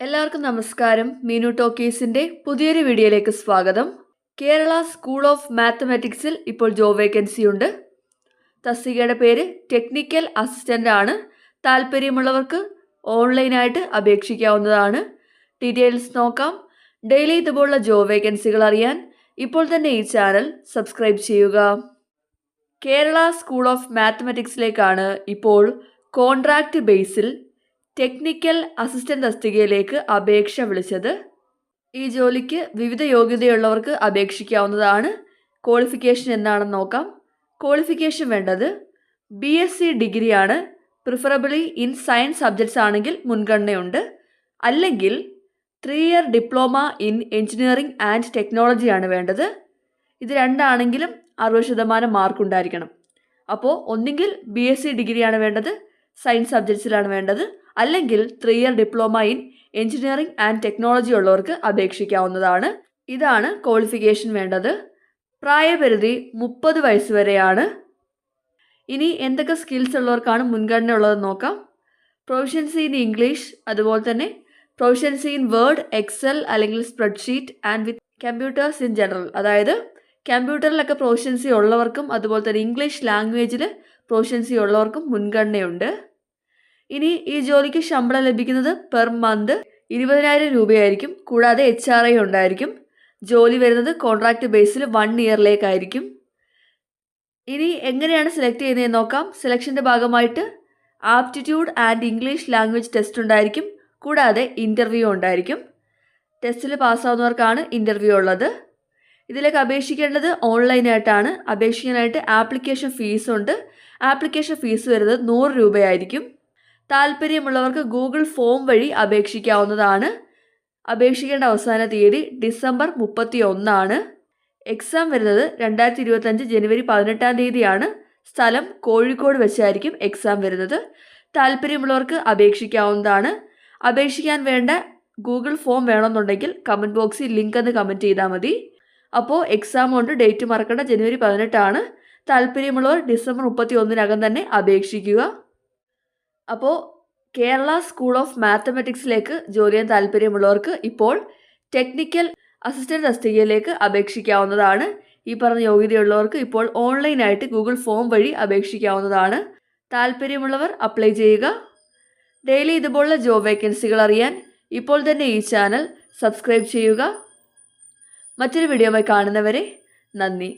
എല്ലാവർക്കും നമസ്കാരം. മീനു ടോക്കീസിന്റെ പുതിയൊരു വീഡിയോയിലേക്ക് സ്വാഗതം. കേരള സ്കൂൾ ഓഫ് മാത്തമാറ്റിക്സിൽ ഇപ്പോൾ ജോബ് വേക്കൻസി ഉണ്ട്. തസ്തികയുടെ പേര് ടെക്നിക്കൽ അസിസ്റ്റന്റ് ആണ്. താല്പര്യമുള്ളവർക്ക് ഓൺലൈനായിട്ട് അപേക്ഷിക്കാവുന്നതാണ്. ഡീറ്റെയിൽസ് നോക്കാം. ഡെയിലി ഇതുപോലുള്ള ജോബ് വേക്കൻസികൾ അറിയാൻ ഇപ്പോൾ തന്നെ ഈ ചാനൽ സബ്സ്ക്രൈബ് ചെയ്യുക. കേരള സ്കൂൾ ഓഫ് മാത്തമാറ്റിക്സിലേക്കാണ് ഇപ്പോൾ കോൺട്രാക്റ്റ് ബേസിൽ ടെക്നിക്കൽ അസിസ്റ്റന്റ് തസ്തികയിലേക്ക് അപേക്ഷ വിളിച്ചത്. ഈ ജോലിക്ക് വിവിധ യോഗ്യതയുള്ളവർക്ക് അപേക്ഷിക്കാവുന്നതാണ്. ക്വാളിഫിക്കേഷൻ എന്താണെന്ന് നോക്കാം. ക്വാളിഫിക്കേഷൻ വേണ്ടത് ബി എസ് സി ഡിഗ്രിയാണ്. പ്രിഫറബിളി ഇൻ സയൻസ് സബ്ജക്ട്സ് ആണെങ്കിൽ മുൻഗണനയുണ്ട്. അല്ലെങ്കിൽ three year diploma in engineering and ടെക്നോളജിയാണ് വേണ്ടത്. ഇത് രണ്ടാണെങ്കിലും അറുപത് ശതമാനം മാർക്ക് ഉണ്ടായിരിക്കണം. അപ്പോൾ ഒന്നുകിൽ ബി എസ് സി ഡിഗ്രിയാണ് വേണ്ടത് സയൻസ് സബ്ജക്ട്സിലാണ് വേണ്ടത്. അല്ലെങ്കിൽ three year diploma in engineering and technology ഉള്ളവർക്ക് അപേക്ഷിക്കാവുന്നതാണ്. ഇതാണ് ക്വാളിഫിക്കേഷൻ വേണ്ടത്. പ്രായപരിധി മുപ്പത് വയസ്സ് വരെയാണ്. ഇനി എന്തൊക്കെ സ്കിൽസ് ഉള്ളവർക്കാണ് മുൻഗണന ഉള്ളത് നോക്കാം. പ്രൊഫഷൻസി ഇൻ ഇംഗ്ലീഷ് അതുപോലെ തന്നെ പ്രൊഫഷൻസി ഇൻ വേർഡ് എക്സൽ അല്ലെങ്കിൽ spreadsheet and with computers in general അതായത് കമ്പ്യൂട്ടറിലൊക്കെ പ്രൊഫഷൻസി ഉള്ളവർക്കും അതുപോലെ തന്നെ ഇംഗ്ലീഷ് ലാംഗ്വേജിൽ പ്രൊഫഷൻസി ഉള്ളവർക്കും മുൻഗണനയുണ്ട്. ഇനി ഈ ജോലിക്ക് ശമ്പളം ലഭിക്കുന്നത് പെർ മന്ത് ഇരുപതിനായിരം രൂപയായിരിക്കും. കൂടാതെ എച്ച് ആർ ഐ ഉണ്ടായിരിക്കും. ജോലി വരുന്നത് കോൺട്രാക്ട് ബേസിൽ വൺ ഇയറിലേക്കായിരിക്കും ഇനി എങ്ങനെയാണ് സെലക്ട് ചെയ്യുന്നതെന്ന് നോക്കാം. സെലക്ഷന്റെ ഭാഗമായിട്ട് aptitude and English language test ഉണ്ടായിരിക്കും. കൂടാതെ ഇന്റർവ്യൂ ഉണ്ടായിരിക്കും. ടെസ്റ്റിൽ പാസ്സാവുന്നവർക്കാണ് ഇന്റർവ്യൂ ഉള്ളത്. ഇതിലേക്ക് അപേക്ഷിക്കേണ്ടത് ഓൺലൈനായിട്ടാണ് അപേക്ഷിക്കാനായിട്ട് ആപ്ലിക്കേഷൻ ഫീസുണ്ട് ആപ്ലിക്കേഷൻ ഫീസ് വരുന്നത് നൂറ് രൂപയായിരിക്കും. താല്പര്യമുള്ളവർക്ക് ഗൂഗിൾ ഫോം വഴി അപേക്ഷിക്കാവുന്നതാണ്. അപേക്ഷിക്കേണ്ട അവസാന തീയതി ഡിസംബർ മുപ്പത്തി ഒന്നാണ് എക്സാം വരുന്നത് രണ്ടായിരത്തി ഇരുപത്തഞ്ച് ജനുവരി പതിനെട്ടാം തീയതിയാണ്. സ്ഥലം കോഴിക്കോട് വെച്ചായിരിക്കും എക്സാം വരുന്നത്. താല്പര്യമുള്ളവർക്ക് അപേക്ഷിക്കാവുന്നതാണ്. അപേക്ഷിക്കാൻ വേണ്ട ഗൂഗിൾ ഫോം വേണമെന്നുണ്ടെങ്കിൽ കമന്റ് ബോക്സിൽ ലിങ്ക് എന്ന് കമന്റ് ചെയ്താൽ മതി. അപ്പോൾ എക്സാം കൊണ്ട് ഡേറ്റ് മറക്കേണ്ട ജനുവരി പതിനെട്ടാണ്. താല്പര്യമുള്ളവർ ഡിസംബർ മുപ്പത്തി ഒന്നിനകം തന്നെ അപേക്ഷിക്കുക. അപ്പോൾ കേരള സ്കൂൾ ഓഫ് മാത്തമെറ്റിക്സിലേക്ക് ജോലി ചെയ്യാൻ താല്പര്യമുള്ളവർക്ക് ഇപ്പോൾ ടെക്നിക്കൽ അസിസ്റ്റന്റ് തസ്തികയിലേക്ക് അപേക്ഷിക്കാവുന്നതാണ്. ഈ പറഞ്ഞ യോഗ്യതയുള്ളവർക്ക് ഇപ്പോൾ ഓൺലൈനായിട്ട് ഗൂഗിൾ ഫോം വഴി അപേക്ഷിക്കാവുന്നതാണ്. താല്പര്യമുള്ളവർ അപ്ലൈ ചെയ്യുക. ഡെയിലി ഇതുപോലുള്ള ജോബ് വേക്കൻസികൾ അറിയാൻ ഇപ്പോൾ തന്നെ ഈ ചാനൽ സബ്സ്ക്രൈബ് ചെയ്യുക. മറ്റൊരു വീഡിയോയുമായി കാണുന്നവരെ നന്ദി.